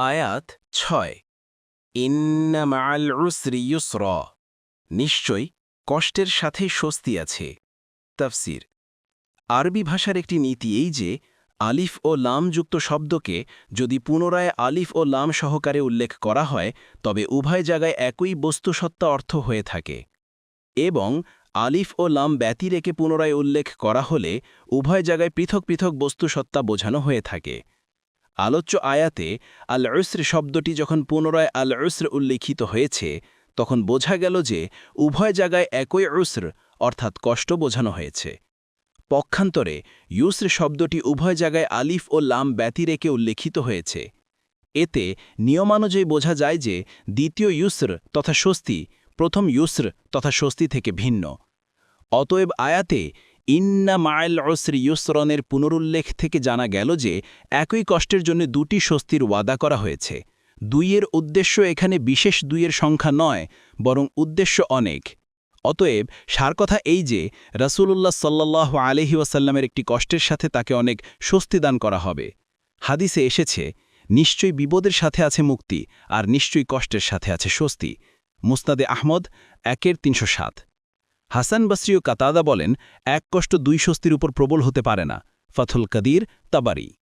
আয়াত ছয়। ইন্না মাআল উসরি নিশ্চয়, কষ্টের সাথে স্বস্তি আছে। তাফসির। আরবি ভাষার একটি নীতি এই যে, আলিফ ও লামযুক্ত শব্দকে যদি পুনরায় আলিফ ও লাম সহকারে উল্লেখ করা হয়, তবে উভয় জায়গায় একই বস্তুসত্তা অর্থ হয়ে থাকে। এবং আলিফ ও লাম ব্যতি রেখে পুনরায় উল্লেখ করা হলে উভয় জায়গায় পৃথক পৃথক বস্তুসত্তা বোঝানো হয়ে থাকে। আলোচ্য আয়াতে আল উসর শব্দটি যখন পুনরায় আল উসর উল্লিখিত হয়েছে, তখন বোঝা গেল যে উভয় জায়গায় একই উসর, অর্থাৎ কষ্ট বোঝানো হয়েছে। পক্ষান্তরে ইউসর শব্দটি উভয় জায়গায় আলিফ ও লাম ব্যতি রেখে উল্লেখিত হয়েছে। এতে নিয়মানুযায়ী বোঝা যায় যে দ্বিতীয় ইউসর তথা স্বস্তি, প্রথম ইউসর তথা স্বস্তি থেকে ভিন্ন। অতএব আয়াতে ইন্না মাইল অসর ইউসরনের পুনরুল্লেখ থেকে জানা গেল যে, একই কষ্টের জন্য দুটি স্বস্তির ওয়াদা করা হয়েছে। দুইয়ের উদ্দেশ্য এখানে বিশেষ দুইয়ের সংখ্যা নয়, বরং উদ্দেশ্য অনেক। অতএব, সার কথা এই যে, রাসূলুল্লাহ সাল্লাহ আলহি ওয়াসাল্লামের একটি কষ্টের সাথে তাকে অনেক স্বস্তি দান করা হবে। হাদিসে এসেছে, নিশ্চয়ই বিপদের সাথে আছে মুক্তি, আর নিশ্চয়ই কষ্টের সাথে আছে স্বস্তি। মুস্তাদে আহমদ, একের তিনশো সাত। হাসান বসরিও কাতাদা বলেন, এক কষ্ট দুই স্বস্তির উপর প্রবল হতে পারে না। ফথুল কাদির, তাবারি।